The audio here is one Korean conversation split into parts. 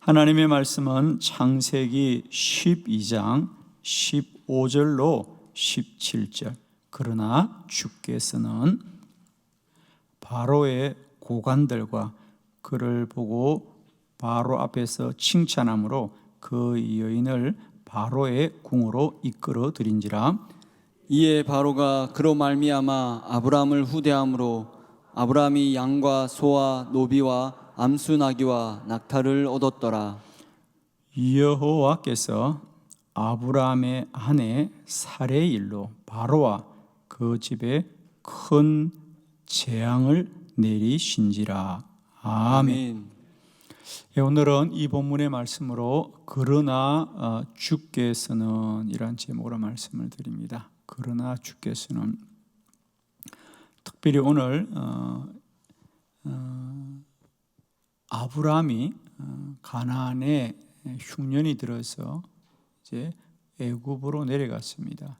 하나님의 말씀은 창세기 12장 15절로 17절. 그러나 주께서는 바로의 고관들과 그를 보고 바로 앞에서 칭찬함으로 그 여인을 바로의 궁으로 이끌어 들인지라 이에 바로가 그로 말미암아 아브라함을 후대함으로 아브라함이 양과 소와 노비와 암수 나귀와 낙타를 얻었더라. 여호와께서 아브라함의 아내 사레의 일로 바로와 그 집에 큰 재앙을 내리신지라 아멘. 예, 오늘은 이 본문의 말씀으로 그러나 어, 주께서는 이란 제목으로 말씀을 드립니다. 그러나 주께서는 특별히 오늘 어, 어, 아브라함이 어, 가나안에 흉년이 들어서 이제 애굽으로 내려갔습니다.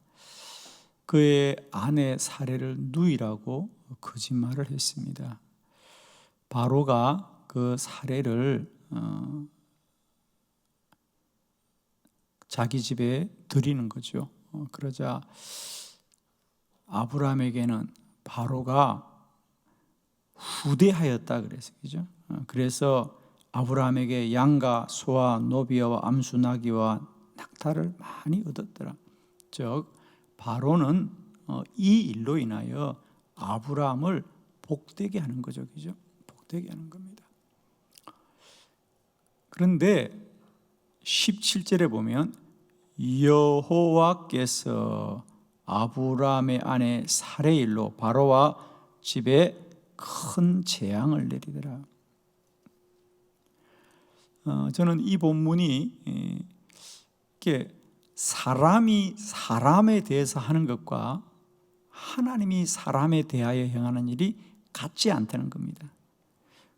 그의 아내 사례를 누이라고 거짓말을 했습니다. 바로가 그 사례를 어, 자기 집에 드리는 거죠. 어, 그러자 아브라함에게는 바로가 후대하였다 그래서 그죠? 어, 그래서 아브라함에게 양과 소와 노비와 암수 나귀와 낙타를 많이 얻었더라. 즉 바로는 어, 이 일로 인하여 아브라함을 복되게 하는 거죠, 그죠? 복되게 하는 겁니다. 그런데 17절에 보면 여호와께서 아브라함의 아내 사레일로 바로와 집에 큰 재앙을 내리더라. 어, 저는 이 본문이 에, 이게 사람이 사람에 대해서 하는 것과 하나님이 사람에 대하여 행하는 일이 같지 않다는 겁니다.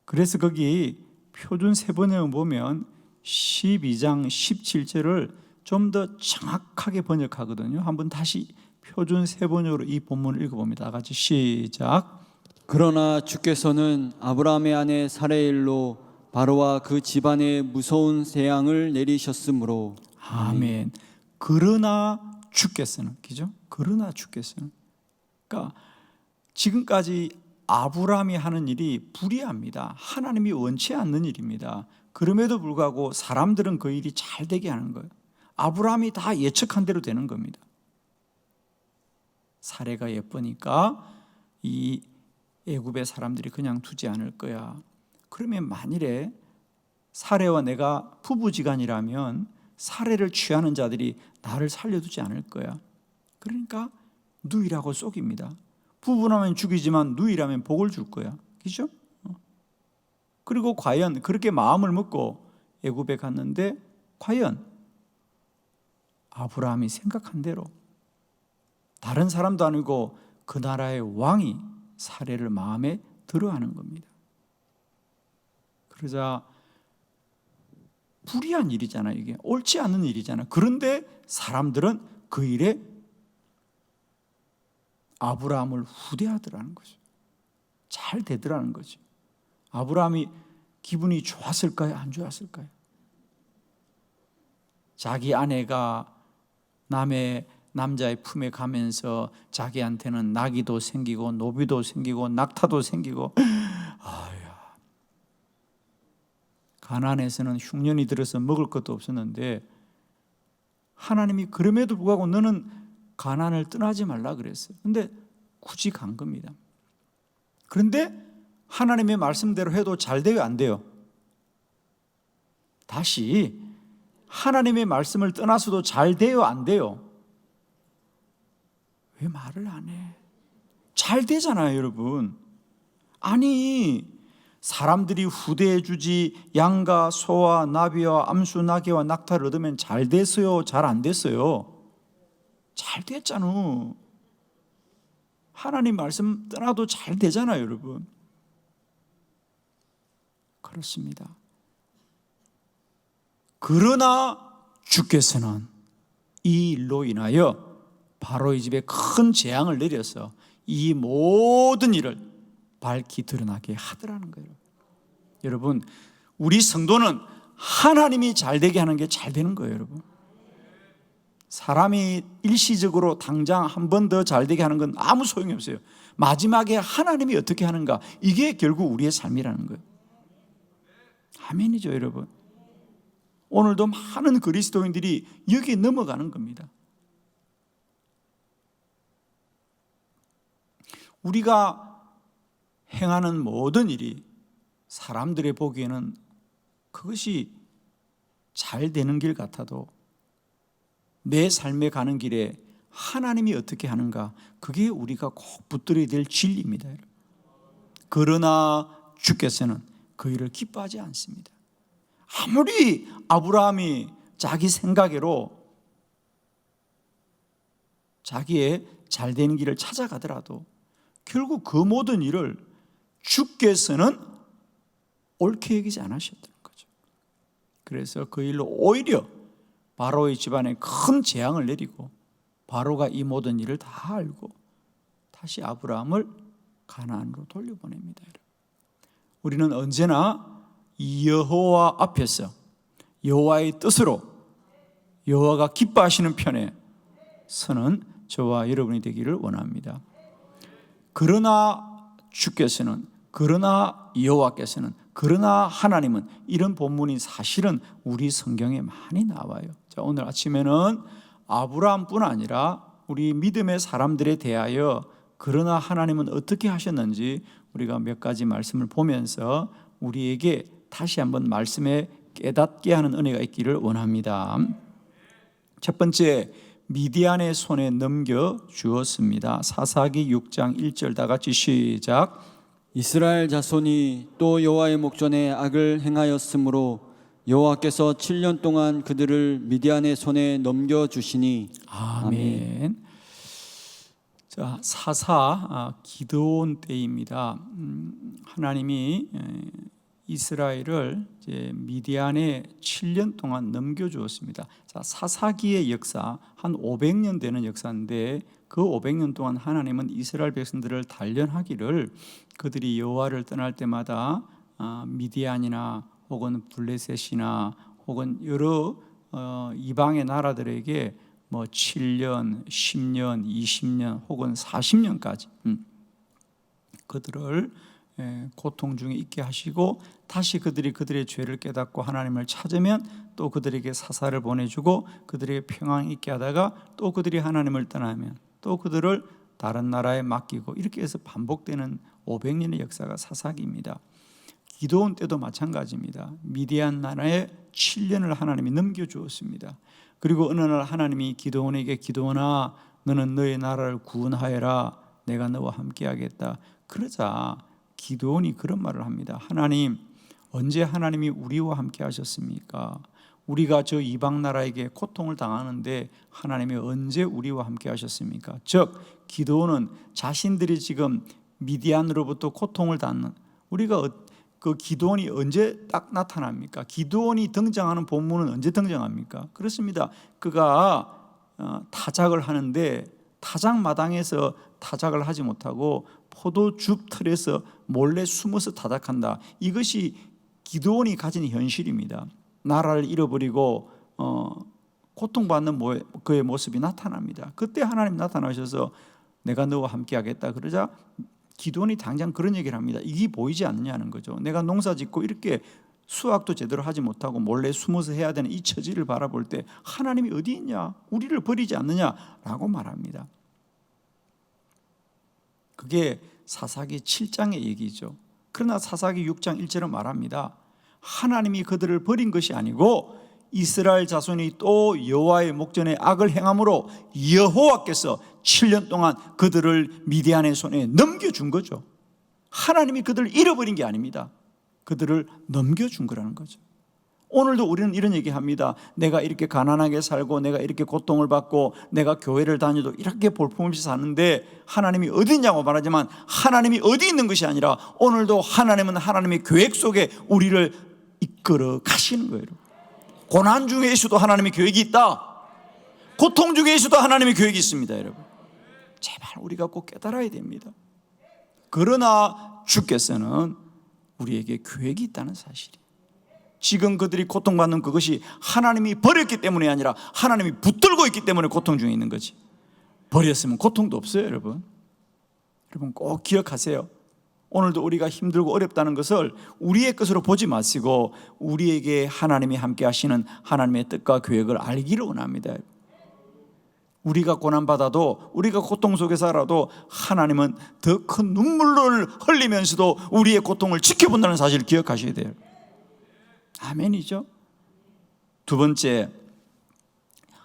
그래서 거기 표준 세번역을 보면 12장 17절을 좀 더 정확하게 번역하거든요. 한번 다시 표준 세번역으로 이 본문을 읽어봅니다. 다 같이 시작. 그러나 주께서는 아브라함의 아내 사레일로 바로와 그 집안에 무서운 재앙을 내리셨으므로 아멘. 그러나 주께서는 그죠? 그러나 주께서는 그러니까 지금까지 아브라함이 하는 일이 불의합니다. 하나님이 원치 않는 일입니다. 그럼에도 불구하고 사람들은 그 일이 잘 되게 하는 거예요. 아브라함이 다 예측한 대로 되는 겁니다. 사례가 예쁘니까 이 애굽의 사람들이 그냥 두지 않을 거야. 그러면 만일에 사례와 내가 부부지간이라면 사례를 취하는 자들이 나를 살려두지 않을 거야. 그러니까 누이라고 속입니다. 부부라면 죽이지만 누이라면 복을 줄 거야. 그죠? 어. 그리고 과연 그렇게 마음을 먹고 애굽에 갔는데 과연 아브라함이 생각한 대로 다른 사람도 아니고 그 나라의 왕이 사례를 마음에 들어하는 겁니다. 그러자 불의한 일이잖아요, 이게. 옳지 않은 일이잖아요. 그런데 사람들은 그 일에 아브라함을 후대하더라는 거죠. 잘 되더라는 거죠. 아브라함이 기분이 좋았을까요? 안 좋았을까요? 자기 아내가 남의 남자의 품에 가면서 자기한테는 나귀도 생기고 노비도 생기고 낙타도 생기고 아 야 가난에서는 흉년이 들어서 먹을 것도 없었는데 하나님이 그럼에도 불구하고 너는 가난을 떠나지 말라 그랬어요. 근데 굳이 간 겁니다. 그런데 하나님의 말씀대로 해도 잘 돼요, 안 돼요? 다시 하나님의 말씀을 떠나서도 잘 돼요, 안 돼요? 왜 말을 안 해? 잘 되잖아요, 여러분. 아니, 사람들이 후대해 주지 양과 소와 나비와 암수 나귀와 낙타를 얻으면 잘 됐어요, 잘 안 됐어요? 잘 됐잖아. 하나님 말씀 떠나도 잘 되잖아요, 여러분. 그렇습니다. 그러나 주께서는 이 일로 인하여 바로 이 집에 큰 재앙을 내려서 이 모든 일을 밝히 드러나게 하더라는 거예요. 여러분, 우리 성도는 하나님이 잘 되게 하는 게 잘 되는 거예요, 여러분. 사람이 일시적으로 당장 한 번 더 잘 되게 하는 건 아무 소용이 없어요. 마지막에 하나님이 어떻게 하는가 이게 결국 우리의 삶이라는 거예요. 아멘이죠, 여러분. 오늘도 많은 그리스도인들이 여기에 넘어가는 겁니다. 우리가 행하는 모든 일이 사람들의 보기에는 그것이 잘 되는 길 같아도 내 삶에 가는 길에 하나님이 어떻게 하는가 그게 우리가 꼭 붙들어야 될 진리입니다. 그러나 주께서는 그 일을 기뻐하지 않습니다. 아무리 아브라함이 자기 생각으로 자기의 잘 되는 길을 찾아가더라도 결국 그 모든 일을 주께서는 옳게 여기지 않으셨다는 거죠. 그래서 그 일로 오히려 바로의 집안에 큰 재앙을 내리고 바로가 이 모든 일을 다 알고 다시 아브라함을 가나안으로 돌려보냅니다. 우리는 언제나 이 여호와 앞에서 여호와의 뜻으로 여호와가 기뻐하시는 편에 서는 저와 여러분이 되기를 원합니다. 그러나 주께서는 그러나 여호와께서는 그러나 하나님은 이런 본문이 사실은 우리 성경에 많이 나와요. 자, 오늘 아침에는 아브라함뿐 아니라 우리 믿음의 사람들에 대하여 그러나 하나님은 어떻게 하셨는지 우리가 몇 가지 말씀을 보면서 우리에게 다시 한번 말씀에 깨닫게 하는 은혜가 있기를 원합니다. 첫 번째 미디안의 손에 넘겨 주었습니다. 사사기 6장 1절 다 같이 시작. 이스라엘 자손이 또 여호와의 목전에 악을 행하였으므로 여호와께서 7년 동안 그들을 미디안의 손에 넘겨 주시니 아멘. 자 사사 아, 기드온 때입니다. 음, 하나님이 에, 이스라엘을 미디안에 7년 동안 넘겨주었습니다. 자 사사기의 역사 한 500년 되는 역사인데 그 500년 동안 하나님은 이스라엘 백성들을 단련하기를 그들이 여호와를 떠날 때마다 아, 미디안이나 혹은 블레셋이나 혹은 여러 어, 이방의 나라들에게 뭐 7년, 10년, 20년 혹은 40년까지 음, 그들을 에, 고통 중에 있게 하시고 다시 그들이 그들의 죄를 깨닫고 하나님을 찾으면 또 그들에게 사사를 보내주고 그들에게 평안 있게 하다가 또 그들이 하나님을 떠나면 또 그들을 다른 나라에 맡기고 이렇게 해서 반복되는 500년의 역사가 사사기입니다. 기도원 때도 마찬가지입니다. 미디안 나라에 7년을 하나님이 넘겨주었습니다. 그리고 어느 날 하나님이 기도원에게 기도원아 너는 너의 나라를 구원하여라 내가 너와 함께하겠다. 그러자 기도원이 그런 말을 합니다. 하나님 언제 하나님이 우리와 함께 하셨습니까? 우리가 저 이방 나라에게 고통을 당하는데 하나님이 언제 우리와 함께 하셨습니까? 즉 기도원은 자신들이 지금 미디안으로부터 고통을 당하는 우리가 어- 그 기도원이 언제 딱 나타납니까? 기도원이 등장하는 본문은 언제 등장합니까? 그렇습니다. 그가 어, 타작을 하는데 타작 마당에서 타작을 하지 못하고 포도즙 틀에서 몰래 숨어서 타작한다. 이것이 기도원이 가진 현실입니다. 나라를 잃어버리고 어, 고통받는 모- 그의 모습이 나타납니다. 그때 하나님 나타나셔서 내가 너와 함께하겠다 그러자 기도원이 당장 그런 얘기를 합니다. 이게 보이지 않느냐는 거죠. 내가 농사 짓고 이렇게 수학도 제대로 하지 못하고 몰래 숨어서 해야 되는 이 처지를 바라볼 때 하나님이 어디 있냐? 우리를 버리지 않느냐라고 말합니다. 그게 사사기 7장의 얘기죠. 그러나 사사기 6장 1절은 말합니다. 하나님이 그들을 버린 것이 아니고 이스라엘 자손이 또 여호와의 목전에 악을 행함으로 여호와께서 7년 동안 그들을 미디안의 손에 넘겨준 거죠. 하나님이 그들을 잃어버린 게 아닙니다. 그들을 넘겨준 거라는 거죠. 오늘도 우리는 이런 얘기 합니다. 내가 이렇게 가난하게 살고 내가 이렇게 고통을 받고 내가 교회를 다녀도 이렇게 볼품없이 사는데 하나님이 어디 있냐고 말하지만 하나님이 어디 있는 것이 아니라 오늘도 하나님은 하나님의 계획 속에 우리를 이끌어 가시는 거예요. 고난 중에 있어도 하나님의 계획이 있다. 고통 중에 있어도 하나님의 계획이 있습니다, 여러분. 제발 우리가 꼭 깨달아야 됩니다. 그러나 주께서는 우리에게 계획이 있다는 사실이. 지금 그들이 고통받는 그것이 하나님이 버렸기 때문이 아니라 하나님이 붙들고 있기 때문에 고통 중에 있는 거지. 버렸으면 고통도 없어요, 여러분. 여러분 꼭 기억하세요. 오늘도 우리가 힘들고 어렵다는 것을 우리의 것으로 보지 마시고 우리에게 하나님이 함께 하시는 하나님의 뜻과 계획을 알기를 원합니다. 우리가 고난받아도 우리가 고통 속에 살아도 하나님은 더 큰 눈물을 흘리면서도 우리의 고통을 지켜본다는 사실을 기억하셔야 돼요. 아멘이죠. 두 번째,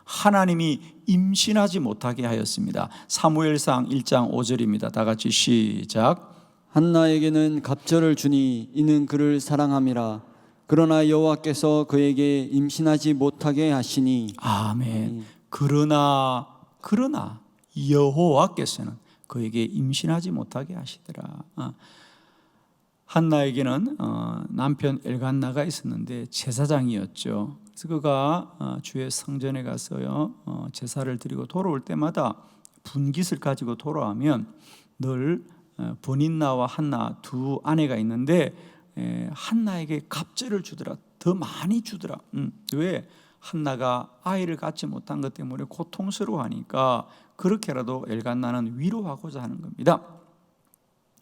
하나님이 임신하지 못하게 하였습니다. 사무엘상 1장 5절입니다. 다 같이 시작. 한나에게는 갑절을 주니 이는 그를 사랑함이라 그러나 여호와께서 그에게 임신하지 못하게 하시니 아멘. 그러나 그러나 여호와께서는 그에게 임신하지 못하게 하시더라. 어. 한나에게는 어, 남편 엘간나가 있었는데 제사장이었죠. 그래서 그가 어, 주의 성전에 가서요 어, 제사를 드리고 돌아올 때마다 분깃을 가지고 돌아오면 늘 어, 본인나와 한나 두 아내가 있는데 에, 한나에게 갑절을 주더라. 더 많이 주더라. 음, 왜? 한나가 아이를 갖지 못한 것 때문에 고통스러워하니까 그렇게라도 엘간나는 위로하고자 하는 겁니다.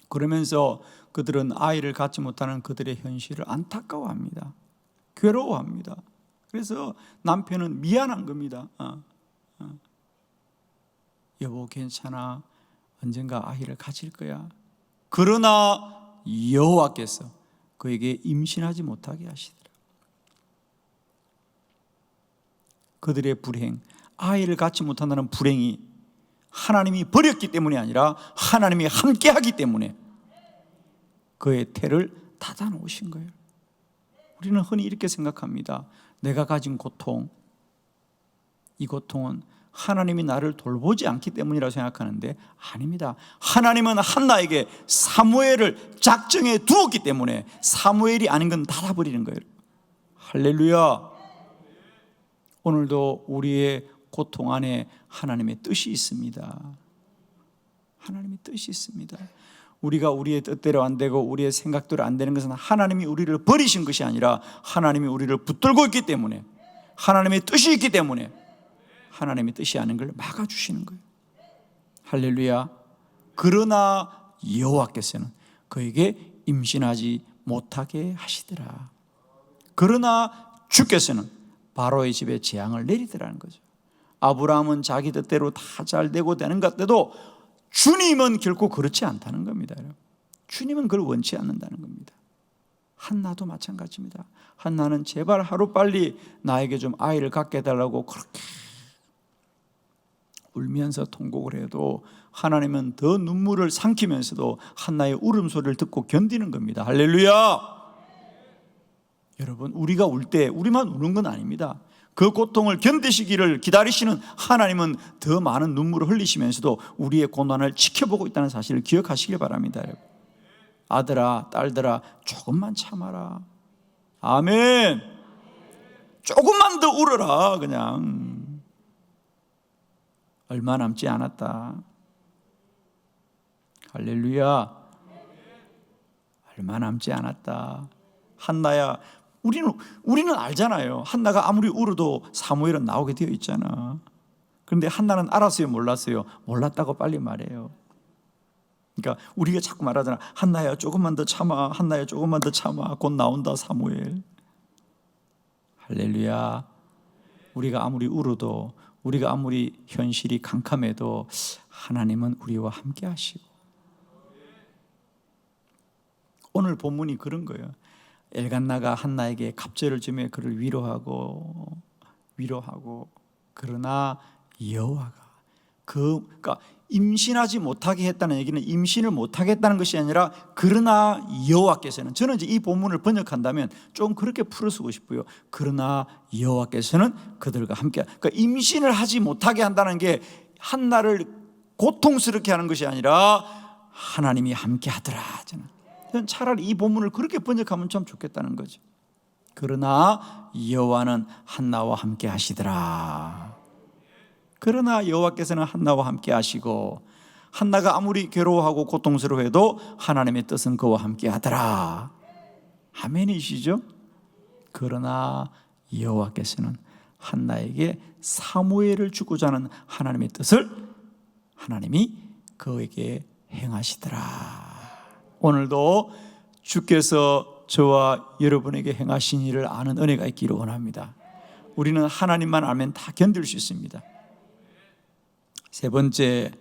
그러면서 그들은 아이를 갖지 못하는 그들의 현실을 안타까워합니다. 괴로워합니다. 그래서 남편은 미안한 겁니다. 어, 어. 여보 괜찮아. 언젠가 아이를 가질 거야. 그러나 여호와께서 그에게 임신하지 못하게 하시더라. 그들의 불행, 아이를 갖지 못한다는 불행이 하나님이 버렸기 때문이 아니라 하나님이 함께하기 때문에 그의 태를 닫아 놓으신 거예요. 우리는 흔히 이렇게 생각합니다. 내가 가진 고통, 이 고통은 하나님이 나를 돌보지 않기 때문이라고 생각하는데 아닙니다. 하나님은 한나에게 사무엘을 작정해 두었기 때문에 사무엘이 아닌 건 닫아버리는 거예요. 할렐루야. 오늘도 우리의 고통 안에 하나님의 뜻이 있습니다. 하나님의 뜻이 있습니다. 우리가 우리의 뜻대로 안 되고 우리의 생각대로 안 되는 것은 하나님이 우리를 버리신 것이 아니라 하나님이 우리를 붙들고 있기 때문에 하나님의 뜻이 있기 때문에 하나님의 뜻이 아닌 걸 막아 주시는 거예요. 할렐루야. 그러나 여호와께서는 그에게 임신하지 못하게 하시더라. 그러나 주께서는 바로의 집에 재앙을 내리더라는 거죠. 아브라함은 자기 뜻대로 다 잘 되고 되는 것 같아도 주님은 결코 그렇지 않다는 겁니다. 주님은 그걸 원치 않는다는 겁니다. 한나도 마찬가지입니다. 한나는 제발 하루 빨리 나에게 좀 아이를 갖게 해달라고 그렇게 울면서 통곡을 해도 하나님은 더 눈물을 삼키면서도 한나의 울음소리를 듣고 견디는 겁니다. 할렐루야! 여러분, 우리가 울 때 우리만 우는 건 아닙니다. 그 고통을 견디시기를 기다리시는 하나님은 더 많은 눈물을 흘리시면서도 우리의 고난을 지켜보고 있다는 사실을 기억하시길 바랍니다. 아들아, 딸들아, 조금만 참아라. 아멘. 조금만 더 울어라, 그냥. 얼마 남지 않았다. 할렐루야. 얼마 남지 않았다. 한나야, 우리는 우리는 알잖아요. 한나가 아무리 울어도 사무엘은 나오게 되어 있잖아. 그런데 한나는 알았어요, 몰랐어요. 몰랐다고 빨리 말해요. 그러니까 우리가 자꾸 말하잖아. 한나야 조금만 더 참아. 한나야 조금만 더 참아. 곧 나온다 사무엘. 할렐루야. 우리가 아무리 울어도 우리가 아무리 현실이 캄캄해도 하나님은 우리와 함께 하시고 오늘 본문이 그런 거예요. 엘간나가 한나에게 갑절을 주며 그를 위로하고 위로하고 그러나 여호와가 그 그러니까 임신하지 못하게 했다는 얘기는 임신을 못하게 했다는 것이 아니라 그러나 여호와께서는 저는 이제 이 본문을 번역한다면 좀 그렇게 풀어 쓰고 싶어요. 그러나 여호와께서는 그들과 함께 그러니까 임신을 하지 못하게 한다는 게 한나를 고통스럽게 하는 것이 아니라 하나님이 함께 하더라. 저는 차라리 이 본문을 그렇게 번역하면 참 좋겠다는 거죠. 그러나 여호와는 한나와 함께 하시더라. 그러나 여호와께서는 한나와 함께 하시고 한나가 아무리 괴로워하고 고통스러워해도 하나님의 뜻은 그와 함께 하더라. 아멘이시죠? 그러나 여호와께서는 한나에게 사무엘을 주고자 하는 하나님의 뜻을 하나님이 그에게 행하시더라. 오늘도 주께서 저와 여러분에게 행하신 일을 아는 은혜가 있기를 원합니다. 우리는 하나님만 알면 다 견딜 수 있습니다. 세 번째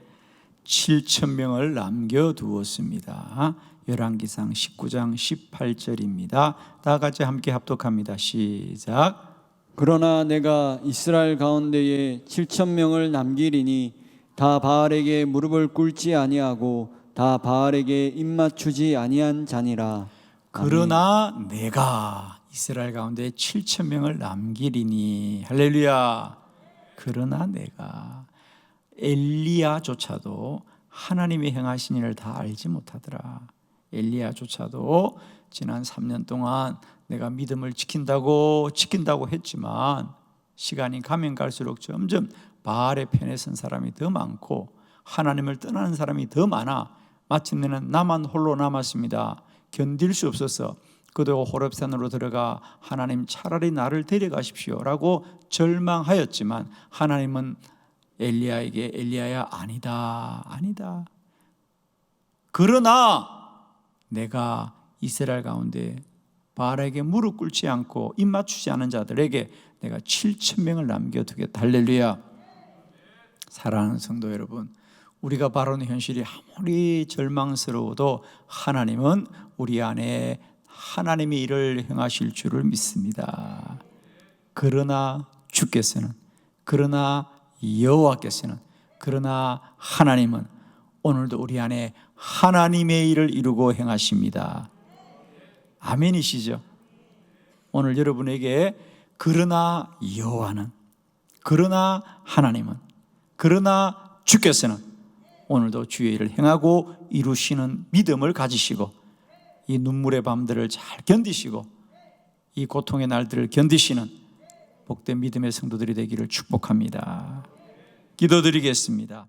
7천 명을 남겨 두었습니다. 열왕기상 19장 18절입니다. 다 같이 함께 합독합니다. 시작. 그러나 내가 이스라엘 가운데에 7천 명을 남기리니 다 바알에게 무릎을 꿇지 아니하고 다 바알에게 입맞추지 아니한 자니라. 그러나 내가 이스라엘 가운데 7천 명을 남기리니 할렐루야. 그러나 내가 엘리야조차도 하나님이 행하신 일을 다 알지 못하더라. 엘리야조차도 지난 3년 동안 내가 믿음을 지킨다고 지킨다고 했지만 시간이 가면 갈수록 점점 바알의 편에 선 사람이 더 많고 하나님을 떠나는 사람이 더 많아 마침내는 나만 홀로 남았습니다. 견딜 수 없어서 그도 호렙산으로 들어가 하나님 차라리 나를 데려가십시오라고 절망하였지만 하나님은 엘리야에게 엘리야야 아니다 아니다. 그러나 내가 이스라엘 가운데 바알에게 무릎 꿇지 않고 입 맞추지 않은 자들에게 내가 7천 명을 남겨두겠다. 할렐루야. 사랑하는 성도 여러분 우리가 바라는 현실이 아무리 절망스러워도 하나님은 우리 안에 하나님의 일을 행하실 줄을 믿습니다 그러나 주께서는 그러나 여호와께서는 그러나 하나님은 오늘도 우리 안에 하나님의 일을 이루고 행하십니다. 아멘이시죠? 오늘 여러분에게 그러나 여호와는 그러나 하나님은 그러나 주께서는 오늘도 주의 일을 행하고 이루시는 믿음을 가지시고 이 눈물의 밤들을 잘 견디시고 이 고통의 날들을 견디시는 복된 믿음의 성도들이 되기를 축복합니다. 기도드리겠습니다.